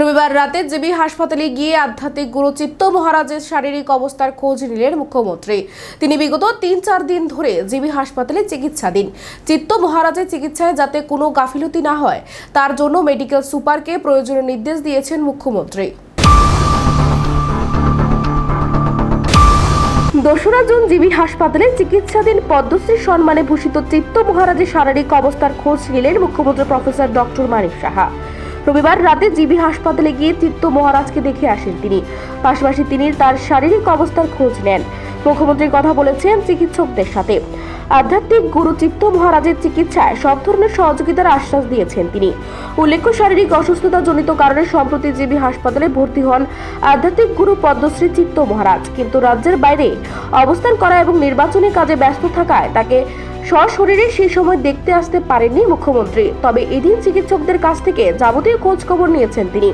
রবিবার রাতে জিবি হাসপাতালে গিয়ে আধ্যাত্মিক গুরু চিত্ত মহারাজের শারীরিক অবস্থার খোঁজ নিলেন মুখ্যমন্ত্রী। তিনি বিগত তিন চার দিন ধরে জিবি হাসপাতালে চিকিৎসাধীন। চিত্ত মহারাজের চিকিৎসায় যাতে কোনো গাফিলতি না হয়, তার জন্য মেডিকেল সুপারকে প্রয়োজনীয় নির্দেশ দিয়েছেন মুখ্যমন্ত্রী। দোসরা জুন জিবি হাসপাতালে চিকিৎসাধীন পদ্মশ্রী সম্মানে ভূষিত চিত্ত মহারাজের শারীরিক অবস্থার খোঁজ নিলেন মুখ্যমন্ত্রী প্রফেসর ডক্টর মানিক সাহা। রবিবার রাতে জিবি হাসপাতালে গিয়ে চিত্ত মহারাজকে দেখে আসেন তিনি। পাশাপাশি তিনি তার শারীরিক অবস্থার খোঁজ নেন। মুখ্যমন্ত্রী কথা বলেছেন চিকিৎসকদের সাথে। আধ্যাত্মিক গুরু চিত্ত মহারাজের চিকিৎসায় সব ধরনের সহযোগিতার আশ্বাস দিয়েছেন তিনি। উল্লেখ্য, শারীরিক অসুস্থতা জনিত কারণে সম্প্রতি জিবি হাসপাতালে ভর্তি হন আধ্যাত্মিক গুরু পদ্মশ্রী চিত্ত মহারাজ। কিন্তু রাজ্যের বাইরে অবস্থান করা এবং নির্বাচনী কাজে ব্যস্ত থাকায় তাকে সশরীরে সেই সময় দেখতে আসতে পারেননি মুখ্যমন্ত্রী, তবে এদিন চিকিৎসকদের কাছ থেকে যাবতীয় খোঁজ খবর নিয়েছেন তিনি।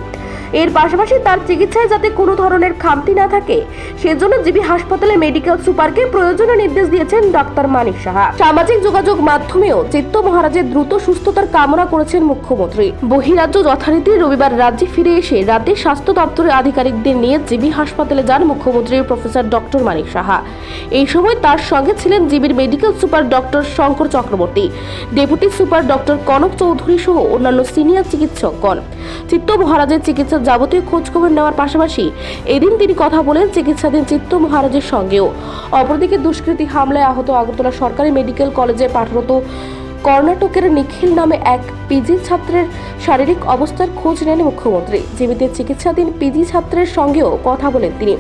এর পাশাপাশি তার চিকিৎসায় যাতে কোনো ধরনের খামতি না থাকে, সেজন্য জিবি হাসপাতালে মেডিকেল সুপারকে প্রয়োজনীয় নির্দেশ দিয়েছেন ডাক্তার মানিক সাহা। সামাজিক যোগাযোগ মাধ্যমেও চিত্ত মহারাজের দ্রুত সুস্থতার কামনা করেছেন মুখ্যমন্ত্রী। বহিরাজ্য যথারীতি রবিবার রাজ্যে ফিরে এসে রাতে স্বাস্থ্য দপ্তরের আধিকারিকদের নিয়ে জিবি হাসপাতালে যান মুখ্যমন্ত্রী প্রফেসর ডক্টর মানিক সাহা। এই সময় তার সঙ্গে ছিলেন জিবির medical super doctor Shankar Chakraborty, deputy super doctor Kanak Chowdhury সহ অন্যান্য সিনিয়র চিকিৎসকগণ। চিত্ত মহারাজের চিকিৎসার যাবতীয় খোঁজখবর নেওয়ার পাশাপাশি এদিন তিনি কথা বলেন চিকিৎসাধীন চিত্ত মহারাজের সঙ্গেও। অপরদিকে দুষ্কৃতী হামলায় আহত আগরতলা সরকারি মেডিকেল কলেজে পাঠরত কর্ণাটকের নিখিল নামে এক পিজি ছাত্রের শারীরিক অবস্থার খোঁজ নেন মুখ্যমন্ত্রী। জীবিত চিকিৎসাধীন পিজি ছাত্রের সঙ্গেও কথা বলেন তিনি।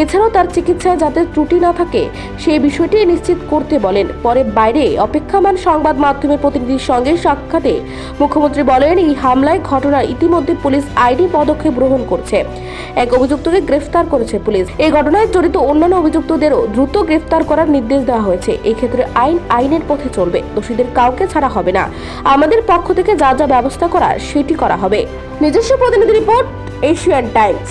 এছাড়াও তার চিকিৎসায় যাতে ত্রুটি না থাকে সেই বিষয়টি নিশ্চিত করতে বলেন। পরে বাইরে অপেক্ষামান সংবাদ মাধ্যমের প্রতিনিধির সঙ্গে সাক্ষাতে মুখ্যমন্ত্রী বলেন, এই হামলায় ঘটনার ইতিমধ্যে পুলিশ আইনি পদক্ষেপ গ্রহণ করছে। এক অভিযুক্তকে গ্রেফতার করেছে পুলিশ। এই ঘটনায় জড়িত অন্যান্য অভিযুক্তদেরও দ্রুত গ্রেফতার করার নির্দেশ দেওয়া হয়েছে। এক্ষেত্রে আইন আইনের পথে চলবে। দোষীদের কাউকে ছাড়া হবে না। আমাদের পক্ষ থেকে যা যা ব্যবস্থা করার সেটি করা হবে। নিজস্ব প্রতিনিধি রিপোর্ট এশিয়ান টাইমস